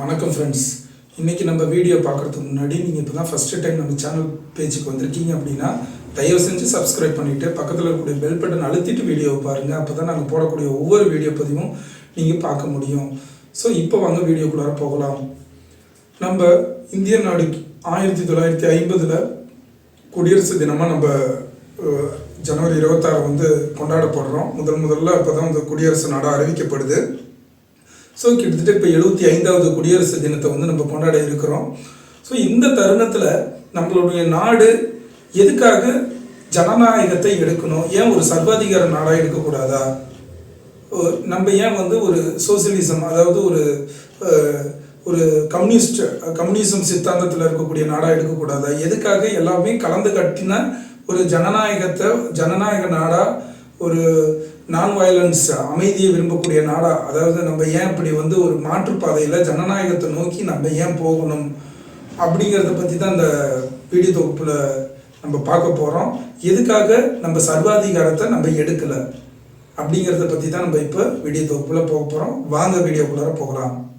வணக்கம் ஃப்ரெண்ட்ஸ் இன்றைக்கி நம்ம வீடியோ பார்க்குறதுக்கு முன்னாடி நீங்கள் இப்போ தான் ஃபஸ்ட்டு டைம் நம்ம சேனல் பேஜுக்கு வந்திருக்கீங்க அப்படின்னா தயவு செஞ்சு சப்ஸ்கிரைப் பண்ணிவிட்டு பக்கத்தில் இருக்கக்கூடிய பெல் பட்டன் அழுத்திட்டு வீடியோவை பாருங்கள் அப்போ தான் நாங்கள் போடக்கூடிய ஒவ்வொரு வீடியோ பதிவும் நீங்கள் பார்க்க முடியும். ஸோ இப்போ வாங்க வீடியோக்குள்ளார போகலாம். நம்ம இந்திய நாடு ஆயிரத்தி தொள்ளாயிரத்தி ஐம்பதில் குடியரசு தினமாக நம்ம ஜனவரி இருபத்தாறு வந்து கொண்டாடப்படுறோம். முதல் முதல்ல அப்போ தான் வந்து குடியரசு நாடாக அறிவிக்கப்படுது. ஸோ கிட்டத்தட்ட இப்போ எழுபத்தி ஐந்தாவது குடியரசு தினத்தை வந்து நம்ம கொண்டாட இருக்கிறோம். ஸோ இந்த தருணத்தில் நம்மளுடைய நாடு எதுக்காக ஜனநாயகத்தை எடுக்கணும்? ஏன் ஒரு சர்வாதிகார நாடாக எடுக்கக்கூடாதா? நம்ம ஏன் வந்து ஒரு சோசியலிசம் அதாவது ஒரு ஒரு கம்யூனிஸ்ட் கம்யூனிசம் சித்தாந்தத்தில் இருக்கக்கூடிய நாடாக எடுக்கக்கூடாதா? எதுக்காக எல்லாமே கலந்து கட்டின ஒரு ஜனநாயகத்தை ஜனநாயக நாடாக ஒரு நான் வயலன்ஸ் அமைதியை விரும்பக்கூடிய நாடா அதாவது நம்ம ஏன் இப்படி வந்து ஒரு மாற்றுப்பாதையில் ஜனநாயகத்தை நோக்கி நம்ம ஏன் போகணும் அப்படிங்கிறத பற்றி தான் இந்த வீடியோ தொகுப்பில் நம்ம பார்க்க போகிறோம் எதுக்காக நம்ம சர்வாதிகாரத்தை நம்ம எடுக்கலை அப்படிங்கிறத பற்றி தான் நம்ம இப்போ வீடியோ தொகுப்பில் போக போகிறோம் வாங்க வீடியோக்குள்ளார போகலாம்.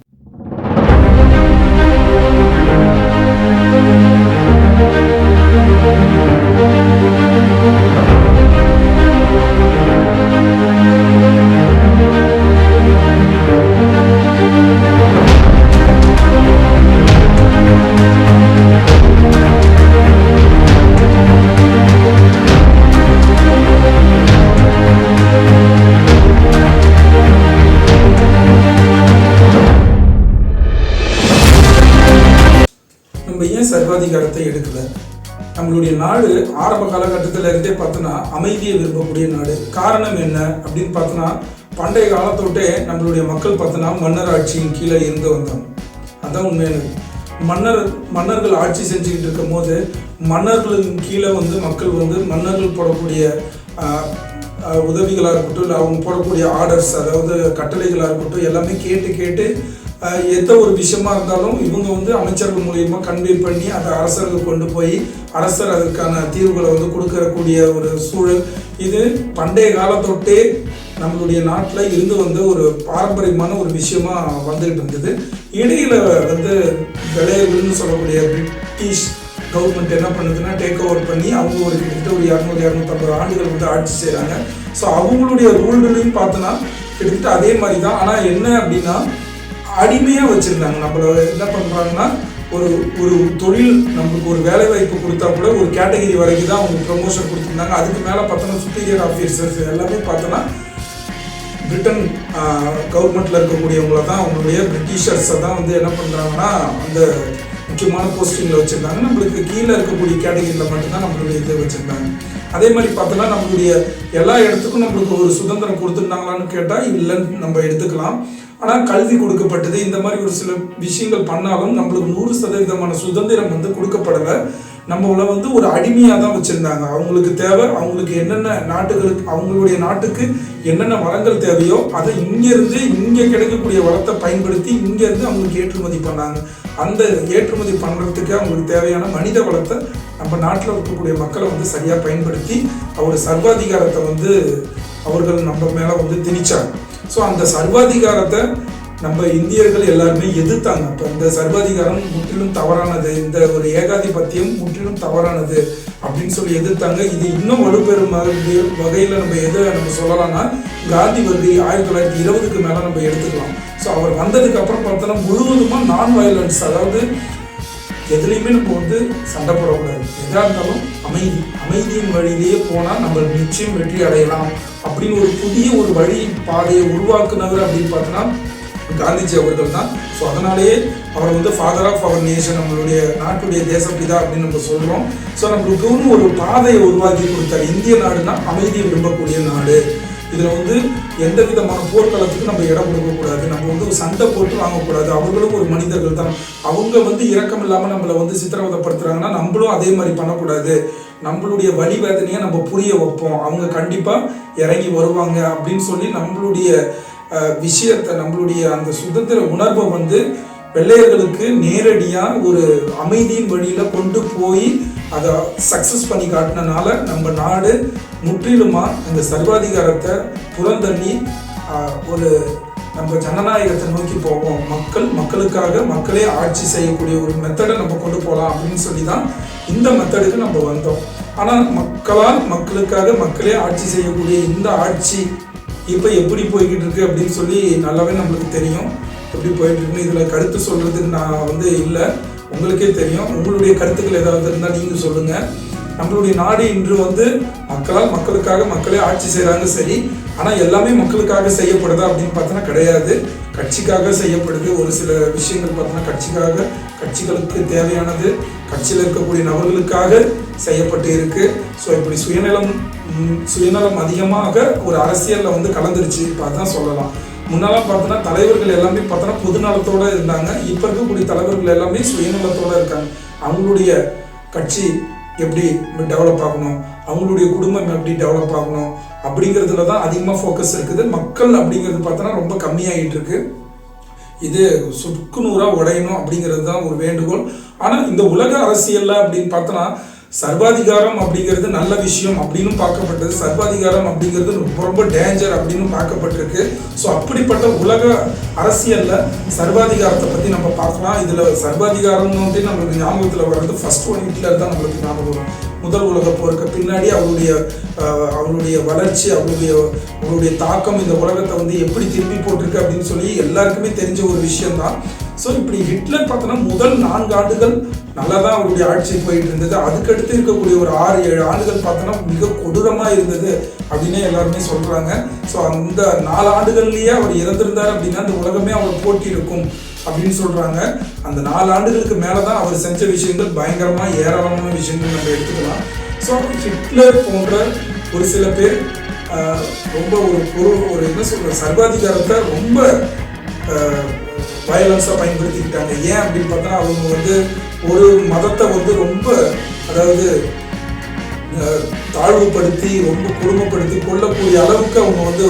நம்ம ஏன் சர்வாதிகாரத்தை எடுக்கல? நம்மளுடைய நாடு ஆரம்ப காலகட்டத்தில் இருந்தே பார்த்தோன்னா அமைதியை விரும்பக்கூடிய நாடு. காரணம் என்ன அப்படின்னு பார்த்தோன்னா பண்டைய காலத்தோட்டே நம்மளுடைய மக்கள் பார்த்தோன்னா மன்னர் ஆட்சியின் கீழே இருந்து வந்தோம். அதான் உண்மையானது மன்னர் மன்னர்கள் ஆட்சி செஞ்சுக்கிட்டு இருக்கும் போது மன்னர்களின் கீழே வந்து மக்கள் வந்து மன்னர்கள் போடக்கூடிய உதவிகளாக இருக்கட்டும் இல்லை அவங்க போடக்கூடிய ஆர்டர்ஸ் அதாவது கட்டளைகளாக இருக்கட்டும் எல்லாமே கேட்டு கேட்டு எந்த ஒரு விஷயமா இருந்தாலும் இவங்க வந்து அமைச்சர்கள் மூலியமா கன்வே பண்ணி அதை அரசருக்கு கொண்டு போய் அரசர் அதற்கான தீர்வுகளை வந்து கொடுக்கக்கூடிய ஒரு சூழல். இது பண்டைய காலத்தொட்டே நம்மளுடைய நாட்டில் இருந்து வந்த ஒரு பாரம்பரியமான ஒரு விஷயமா வந்துகிட்டு இருந்தது. இடையில வந்து விளையாடுன்னு சொல்லக்கூடிய பிரிட்டிஷ் கவர்மெண்ட் என்ன பண்ணுதுன்னா டேக் ஓவர் பண்ணி அவங்க ஒரு கிட்டத்தட்ட ஒரு இரநூறு இரநூத்தம்பது ஆண்டுகள் வந்து ஆட்சி செய்கிறாங்க ஸோ அவங்களுடைய ரூல்களையும் பார்த்தோன்னா கிட்டத்தட்ட அதே மாதிரி தான் ஆனால் என்ன அப்படின்னா அடிமையாக வச்சுருந்தாங்க நம்மள என்ன பண்ணுறாங்கன்னா ஒரு ஒரு தொழில் நம்மளுக்கு ஒரு வேலை வாய்ப்பு கொடுத்தா கூட ஒரு கேட்டகரி வரைக்கும் தான் அவங்க ப்ரொமோஷன் கொடுத்துருந்தாங்க. அதுக்கு மேலே பார்த்தோன்னா சுப்பீரியர் ஆஃபீஸர்ஸ் எல்லாமே பார்த்தோன்னா பிரிட்டன் கவர்மெண்ட்டில் இருக்கக்கூடியவங்கள தான் அவங்களுடைய பிரிட்டிஷர்ஸை தான் வந்து என்ன பண்ணுறாங்கன்னா அந்த முக்கியமான போஸ்டிங்கில் வச்சுருந்தாங்க நம்மளுக்கு கீழே இருக்கக்கூடிய கேட்டகரியில் மட்டும்தான் நம்மளுடைய இதை வச்சுருந்தாங்க அதே மாதிரி பார்த்தோன்னா நம்மளுடைய எல்லா இடத்துக்கும் நம்மளுக்கு ஒரு சுதந்திரம் கொடுத்துருந்தாங்களான்னு கேட்டால் இல்லைன்னு நம்ம எடுத்துக்கலாம். ஆனால் கல்வி கொடுக்கப்பட்டது. இந்த மாதிரி ஒரு சில விஷயங்கள் பண்ணாலும் நம்மளுக்கு நூறு சதவீதமான சுதந்திரம் வந்து கொடுக்கப்படலை. நம்மளை வந்து ஒரு அடிமையாக தான் வச்சுருந்தாங்க. அவங்களுக்கு தேவை அவங்களுக்கு என்னென்ன நாட்டுகளுக்கு அவங்களுடைய நாட்டுக்கு என்னென்ன வளங்கள் தேவையோ அதை இங்கேருந்து இங்கே கிடைக்கக்கூடிய வளத்தை பயன்படுத்தி இங்கேருந்து அவங்களுக்கு ஏற்றுமதி பண்ணாங்க. அந்த ஏற்றுமதி பண்ணுறதுக்கு அவங்களுக்கு தேவையான மனித வளத்தை நம்ம நாட்டில் இருக்கக்கூடிய மக்களை வந்து சரியாக பயன்படுத்தி அவர் சர்வாதிகாரத்தை வந்து அவர்கள் நம்ம மேலே வந்து திணிச்சாங்க. ஸோ அந்த சர்வாதிகாரத்தை நம்ம இந்தியர்கள் எல்லாருமே எதிர்த்தாங்க. அப்போ இந்த சர்வாதிகாரம் முற்றிலும் தவறானது. இந்த ஒரு ஏகாதிபத்தியம் முற்றிலும் தவறானது அப்படின்னு சொல்லி எதிர்த்தாங்க. இது இன்னும் வலுப்பெறும் வகையில் நம்ம எதை நம்ம சொல்லலாம்னா காந்தி வருகை ஆயிரத்தி தொள்ளாயிரத்தி இருபதுக்கு மேலே நம்ம எடுத்துக்கலாம். ஸோ அவர் வந்ததுக்கு அப்புறம் பார்த்தோன்னா முழுவதுமாக நான் வயலன்ஸ் அதாவது எதுலேயுமே நம்ம வந்து சண்டை போடக்கூடாது எதாக இருந்தாலும் அமைதி அமைதியின் வழியிலேயே போனால் நம்ம நிச்சயம் வெற்றி அடையலாம். அப்படின்னு ஒரு புதிய ஒரு வழி பாதையை உருவாக்குனவர் அப்படின்னு பார்த்தோன்னா காந்திஜி அவர்கள் தான். ஸோ அதனாலேயே அவர் வந்து ஃபாதர் ஆஃப் அவர் நேஷன் நம்மளுடைய நாட்டுடைய தேசப்பிதா அப்படின்னு நம்ம சொல்கிறோம் ஸோ நம்மளுக்கு ஒரு பாதையை உருவாக்கி கொடுத்தாரு. இந்திய நாடுனா அமைதியை விரும்பக்கூடிய நாடு. இதில் வந்து எந்த விதமான போர்க்களத்துக்கு நம்ம இடம் கொடுக்கக்கூடாது. நம்ம வந்து ஒரு சண்டை போட்டு வாங்கக்கூடாது. அவர்களும் ஒரு மனிதர்கள் தான். அவங்க வந்து இரக்கம் இல்லாமல் நம்மளை வந்து சித்திரவதைப்படுத்துறாங்கன்னா நம்மளும் அதே மாதிரி பண்ணக்கூடாது. நம்மளுடைய வழி வேதனையை நம்ம புரிய வைப்போம். அவங்க கண்டிப்பாக இறங்கி வருவாங்க அப்படின்னு சொல்லி நம்மளுடைய விஷயத்தை நம்மளுடைய அந்த சுதந்திர உணர்வை வந்து வெள்ளையர்களுக்கு நேரடியாக ஒரு அமைதியின் வழியில் கொண்டு போய் அதை சக்ஸஸ் பண்ணி காட்டினனால நம்ம நாடு முற்றிலுமாக இந்த சர்வாதிகாரத்தை புறந்தள்ளி ஒரு நம்ம ஜனநாயகத்தை நோக்கி போவோம் மக்கள் மக்களுக்காக மக்களே ஆட்சி செய்யக்கூடிய ஒரு மெத்தடை நம்ம கொண்டு போகலாம் அப்படின்னு சொல்லி தான் இந்த மெத்தடுக்கு நம்ம வந்தோம். ஆனால் மக்களால் மக்களுக்காக மக்களே ஆட்சி செய்யக்கூடிய இந்த ஆட்சி இப்போ எப்படி போய்கிட்டு இருக்கு அப்படின்னு சொல்லி நல்லாவே நம்மளுக்கு தெரியும். எப்படி போயிட்டு இருக்குன்னு இதில் கருத்து சொல்கிறதுக்கு நான் வந்து இல்லை. உங்களுக்கே தெரியும். உங்களுடைய கருத்துக்கள் ஏதாவது இருந்தால் நீங்கள் சொல்லுங்கள் நம்மளுடைய நாடு இன்று வந்து மக்களால் மக்களுக்காக மக்களே ஆட்சி செய்கிறாங்க சரி. ஆனால் எல்லாமே மக்களுக்காக செய்யப்படுதா அப்படின்னு பார்த்தோன்னா கிடையாது. கட்சிக்காக செய்யப்படுது. ஒரு சில விஷயங்கள் பார்த்தோன்னா கட்சிக்காக கட்சிகளுக்கு தேவையானது கட்சியில் இருக்கக்கூடிய நபர்களுக்காக செய்யப்பட்டு இருக்கு. ஸோ இப்படி சுயநலம் சுயநலம் அதிகமாக ஒரு அரசியலில் வந்து கலந்துருச்சு. பார்த்தா சொல்லலாம். முன்னெல்லாம் பார்த்தோன்னா தலைவர்கள் எல்லாமே பார்த்தோன்னா பொதுநலத்தோட இருந்தாங்க. இப்போ இருக்கக்கூடிய தலைவர்கள் எல்லாமே சுயநலத்தோட இருக்காங்க. அவங்களுடைய கட்சி எப்படி டெவலப் ஆகணும்? அவங்களுடைய குடும்பம் எப்படி டெவலப் ஆகணும்? அப்படிங்கிறதுல தான் அதிகமாக ஃபோக்கஸ் இருக்குது. மக்கள் அப்படிங்கிறது பார்த்தோன்னா ரொம்ப கம்மியாகிட்டு இருக்கு. இது சுக்குநூறா உடையணும் அப்படிங்கிறது தான் ஒரு வேண்டுகோள். ஆனால் இந்த உலக அரசியலில் அப்படின்னு பார்த்தோன்னா சர்வாதிகாரம் அப்படிங்கிறது நல்ல விஷயம் அப்படின்னு பார்க்கப்பட்டது. சர்வாதிகாரம் அப்படிங்கிறது ரொம்ப ரொம்ப டேஞ்சர் அப்படின்னு பார்க்கப்பட்டிருக்கு. ஸோ அப்படிப்பட்ட உலக அரசியலில் சர்வாதிகாரத்தை பற்றி நம்ம பார்க்கலாம். இதில் சர்வாதிகாரம் வந்து நம்மளுக்கு ஞாபகத்தில் வர்றது ஃபர்ஸ்ட் ஒன் ஹிட்லர் தான் நம்மளுக்கு ஞாபகம் வரும். முதல் உலக போருக்கு. பின்னாடி அவருடைய அவருடைய வளர்ச்சி அவருடைய அவருடைய தாக்கம் இந்த உலகத்தை வந்து எப்படி திருப்பி போட்டிருக்கு அப்படின்னு சொல்லி எல்லாருக்குமே தெரிஞ்ச ஒரு விஷயம்தான். ஸோ இப்படி ஹிட்லர் பார்த்தோன்னா முதல் நான்கு ஆண்டுகள் நல்லா தான் அவருடைய ஆட்சி போயிட்டு இருந்தது அதுக்கடுத்து இருக்கக்கூடிய ஒரு ஆறு ஏழு ஆண்டுகள் பார்த்தோன்னா மிக கொடூரமாக இருந்தது அப்படின்னு எல்லாருமே சொல்கிறாங்க ஸோ அந்த நாலு ஆண்டுகள்லேயே அவர் இறந்திருந்தார் அப்படின்னா அந்த உலகமே அவர் போட்டி இருக்கும் அப்படின்னு சொல்கிறாங்க அந்த நாலு ஆண்டுகளுக்கு மேலே தான் அவர் செஞ்ச விஷயங்கள் பயங்கரமாக ஏராளமான விஷயங்கள் நம்ம எடுத்துக்கலாம். ஸோ ஹிட்லர் போன்ற ஒரு சில பேர் ரொம்ப ஒரு பொருள் ஒரு என்ன சொல்கிற சர்வாதிகாரத்தை ரொம்ப வயலன்ஸாக பயன்படுத்திக்கிட்டாங்க. ஏன் அப்படின்னு பார்த்தா அவங்க வந்து ஒரு மதத்தை வந்து ரொம்ப அதாவது தாழ்வுபடுத்தி ரொம்ப கொடுமைப்படுத்தி கொல்லக்கூடிய அளவுக்கு அவங்க வந்து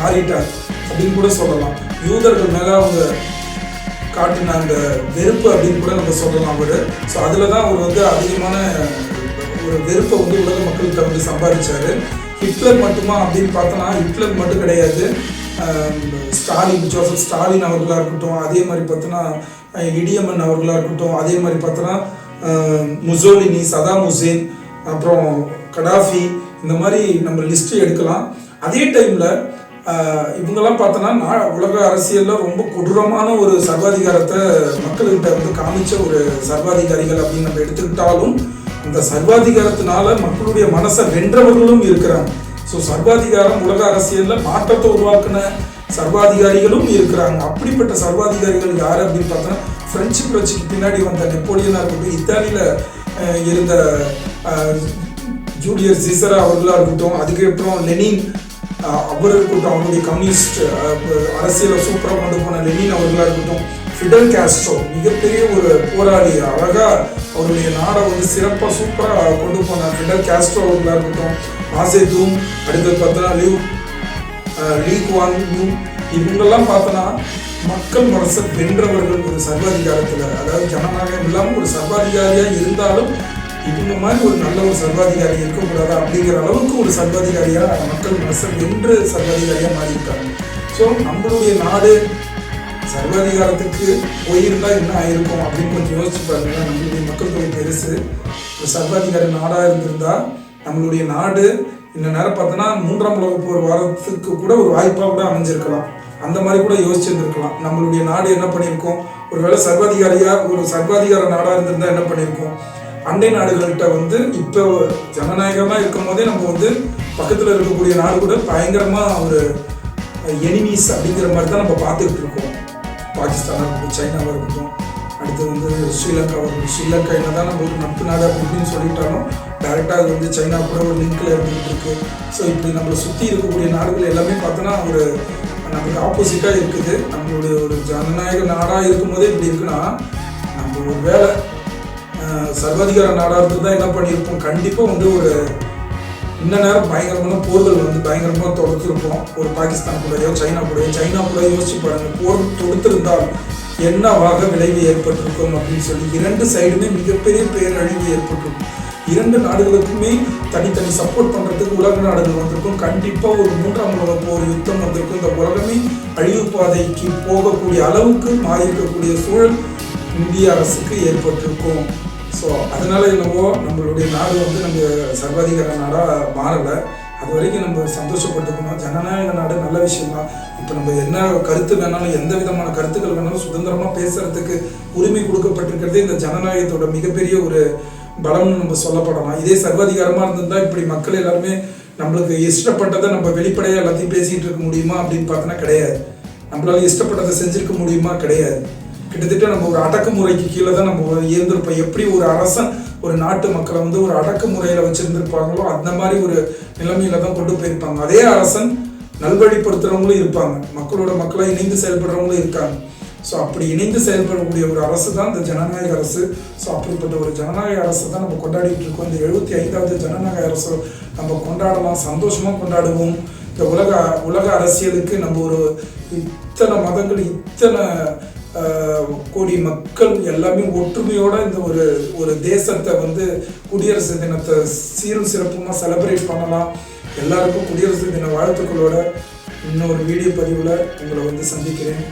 மாறிட்டாங்க அப்படின்னு கூட சொல்லலாம். யூதர்கள் மேலே அவங்க காட்டின அந்த வெறுப்பு அப்படின்னு கூட நம்ம சொல்லலாம் அவர். ஸோ அதில் தான் அவர் வந்து அதிகமான ஒரு வெறுப்பை வந்து உலக மக்கள்கிட்ட வந்து சம்பாதிச்சார். ஹிட்லர் மட்டுமா அப்படின்னு பார்த்தோன்னா ஹிட்லர் மட்டும் கிடையாது. ஸ்டாலின் ஜோசப் ஸ்டாலின் அவர்களாக இருக்கட்டும் அதே மாதிரி பார்த்தோன்னா இடியம்மன் அவர்களாக இருக்கட்டும் அதே மாதிரி பார்த்தோன்னா முசோலினி சதாம் ஹுசேன் அப்புறம் கடாஃபி இந்த மாதிரி நம்ம லிஸ்ட்டு எடுக்கலாம். அதே டைமில் இவங்கெல்லாம் பார்த்தோன்னா நான் உலக அரசியலில் ரொம்ப கொடூரமான ஒரு சர்வாதிகாரத்தை மக்கள்கிட்ட வந்து காமிச்ச ஒரு சர்வாதிகாரிகள் அப்படின்னு நம்ம எடுத்துக்கிட்டாலும் அந்த சர்வாதிகாரத்தினால மக்களுடைய மனசை வென்றவர்களும் இருக்கிறாங்க. ஸோ சர்வாதிகாரம் உலக அரசியலில் மாற்றத்தை உருவாக்குன சர்வாதிகாரிகளும் இருக்கிறாங்க. அப்படிப்பட்ட சர்வாதிகாரிகள் யார் அப்படின்னு பார்த்தோன்னா பிரெஞ்சு புரட்சிக்கு பின்னாடி வந்த நெப்போலியனாக இருக்கட்டும் இத்தாலியில் இருந்த ஜூலியர் ஜூலியஸ் சீசரா அவர்களாக இருக்கட்டும் அதுக்கப்புறம் லெனின் அஹ், அவர் இருக்கட்டும் அவருடைய கம்யூனிஸ்ட் அஹ், அரசியலை சூப்பராக கொண்டு போன லெனின் அவர்களாக இருக்கட்டும் ஃபிடல் கேஸ்ட்ரோ மிகப்பெரிய ஒரு போராளி அழகா அவருடைய நாடை வந்து சிறப்பாக சூப்பராக கொண்டு போன ஃபிடல் கேஸ்ட்ரோ அவர்களாக இருக்கட்டும் மாசே தூம் அடுத்தது பார்த்தோன்னா லிவ் லீக் வாங் யூ இவங்கெல்லாம் பார்த்தோன்னா மக்கள் மனசை வென்றவர்கள் ஒரு சர்வாதிகாரத்தில் அதாவது ஜனநாயகம் இல்லாமல் ஒரு சர்வாதிகாரியாக இருந்தாலும் இந்த மாதிரி ஒரு நல்ல ஒரு சர்வாதிகாரி இருக்கக்கூடாது அப்படிங்கிற அளவுக்கு ஒரு சர்வாதிகாரியாக மக்கள் மனசு வென்று சர்வாதிகாரியாக மாறியிருக்காங்க. ஸோ நம்மளுடைய நாடு சர்வாதிகாரத்துக்கு போயிருந்தால் என்ன ஆயிருக்கும் அப்படின்னு கொஞ்சம் யோசிச்சு பாருங்க. நம்மளுடைய மக்கள் தொகை பெருசு ஒரு சர்வாதிகார நாடாக இருந்திருந்தால் நம்மளுடைய நாடு இந்த நேரம் பார்த்தோன்னா மூன்றாம் உலக போர் வாரத்துக்கு கூட ஒரு வாய்ப்பாக கூட அமைஞ்சிருக்கலாம். அந்த மாதிரி கூட யோசிச்சிருந்துருக்கலாம். நம்மளுடைய நாடு என்ன பண்ணியிருக்கோம்? ஒருவேளை சர்வாதிகாரியாக ஒரு சர்வாதிகார நாடாக இருந்திருந்தால் என்ன பண்ணியிருக்கோம்? அண்டை நாடுகள்கிட்ட வந்து இப்போ ஜனநாயகமாக இருக்கும் போதே நம்ம வந்து பக்கத்தில் இருக்கக்கூடிய நாடு கூட பயங்கரமாக ஒரு எனிமீஸ் அப்படிங்கிற மாதிரி தான் நம்ம பார்த்துக்கிட்டு இருக்கோம். பாகிஸ்தானாக இருக்கட்டும் சைனாவாக இருக்கட்டும் அடுத்து வந்து ஸ்ரீலங்காவாக இருக்கட்டும். ஸ்ரீலங்கா என்ன தான் நம்ம ஒரு நட்பு நாடு அப்படின்னு சொல்லிட்டாலும் டேரெக்டாக அது வந்து சைனா கூட ஒரு லிங்க்ல இருந்துகிட்டு இருக்கு. ஸோ இப்படி நம்மளை சுற்றி இருக்கக்கூடிய நாடுகள் எல்லாமே பார்த்தோன்னா ஒரு நமக்கு ஆப்போசிட்டாக இருக்குது. நம்மளுடைய ஒரு ஜனநாயக நாடாக இருக்கும் போதே இப்படி இருக்குன்னா நம்ம ஒரு வேலை சர்வாதிகார நாடாக இருந்து தான் என்ன பண்ணியிருப்போம்? கண்டிப்பாக வந்து ஒரு இன்ன நேரம் பயங்கரமான போர்கள் வந்து பயங்கரமாக தொடுத்துருப்போம் ஒரு பாகிஸ்தான் கூடயோ சைனா கூடயோ சைனா கூட யோசிச்சு பாருங்கள் போர் தொடுத்திருந்தால் என்னவாக விளைவு ஏற்பட்டிருக்கும் அப்படின்னு சொல்லி இரண்டு சைடுமே மிகப்பெரிய பேரழிவு ஏற்பட்டிருக்கும். இரண்டு நாடுகளுக்குமே தனித்தனி சப்போர்ட் பண்ணுறதுக்கு உலக நாடுகள் வந்திருக்கும். கண்டிப்பாக ஒரு மூன்றாம் உலக போர் யுத்தம் வந்திருக்கும். இந்த உலகமே அழிவு பாதைக்கு போகக்கூடிய அளவுக்கு மாறியிருக்கக்கூடிய சூழல் இந்திய அரசுக்கு ஏற்பட்டிருக்கும். ஸோ அதனால என்னவோ நம்மளுடைய நாடு வந்து நம்ம சர்வாதிகார நாடாக மாறலை. அது வரைக்கும் நம்ம சந்தோஷப்பட்டுக்கணும். ஜனநாயக நாடு நல்ல விஷயம் தான் இப்போ நம்ம என்ன கருத்து வேணாலும் எந்த விதமான கருத்துக்கள் வேணாலும் சுதந்திரமாக பேசுறதுக்கு உரிமை கொடுக்கப்பட்டிருக்கிறதே இந்த ஜனநாயகத்தோட மிகப்பெரிய ஒரு பலம்னு நம்ம சொல்லப்படலாம். இதே சர்வாதிகாரமாக இருந்திருந்தால் இப்படி மக்கள் எல்லாருமே நம்மளுக்கு இஷ்டப்பட்டதை நம்ம வெளிப்படையாக எல்லாத்தையும் பேசிகிட்டு இருக்க முடியுமா அப்படின்னு பார்த்தோன்னா கிடையாது. நம்மளால இஷ்டப்பட்டதை செஞ்சுருக்க முடியுமா? கிடையாது. கிட்டத்தட்ட நம்ம ஒரு அடக்குமுறைக்கு கீழே தான் நம்ம இருந்திருப்போம். எப்படி ஒரு அரசன் ஒரு நாட்டு மக்களை வந்து ஒரு அடக்குமுறையில் வச்சுருந்துருப்பாங்களோ அந்த மாதிரி ஒரு நிலைமையில தான் கொண்டு போயிருப்பாங்க. அதே அரசன் நல்வழிப்படுத்துகிறவங்களும் இருப்பாங்க. மக்களோட மக்களை இணைந்து செயல்படுறவங்களும் இருக்காங்க. ஸோ அப்படி இணைந்து செயல்படக்கூடிய ஒரு அரசு தான் இந்த ஜனநாயக அரசு. ஸோ அப்படிப்பட்ட ஒரு ஜனநாயக அரசு தான் நம்ம கொண்டாடிட்டு இருக்கோம். இந்த எழுபத்தி ஐந்தாவது ஜனநாயக அரசு நம்ம கொண்டாடலாம் சந்தோஷமாக கொண்டாடுவோம். இந்த உலக உலக அரசியலுக்கு நம்ம ஒரு இத்தனை மதங்கள் இத்தனை கோடி மக்கள் எல்லாமே ஒற்றுமையோட இந்த ஒரு ஒரு தேசத்தை வந்து குடியரசு தினத்தை சீரும் சிறப்புமாக செலிப்ரேட் பண்ணலாம். எல்லாருக்கும் குடியரசு தின வாழ்த்துக்களோட இன்னொரு வீடியோ பதிவில் உங்களை வந்து சந்திக்கிறேன்.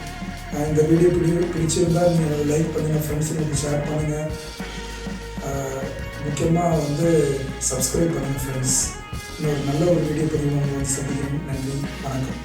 இந்த வீடியோ பிடி பிடிச்சிருந்தா நீங்கள் லைக் பண்ணுங்கள் ஃப்ரெண்ட்ஸுக்கு ஷேர் பண்ணுங்கள் முக்கியமாக வந்து சப்ஸ்கிரைப் பண்ணுங்கள் ஃப்ரெண்ட்ஸ் இன்னொரு நல்ல ஒரு வீடியோ பதிவு உங்களை வந்து சந்திக்கிறேன். நன்றி வணக்கம்.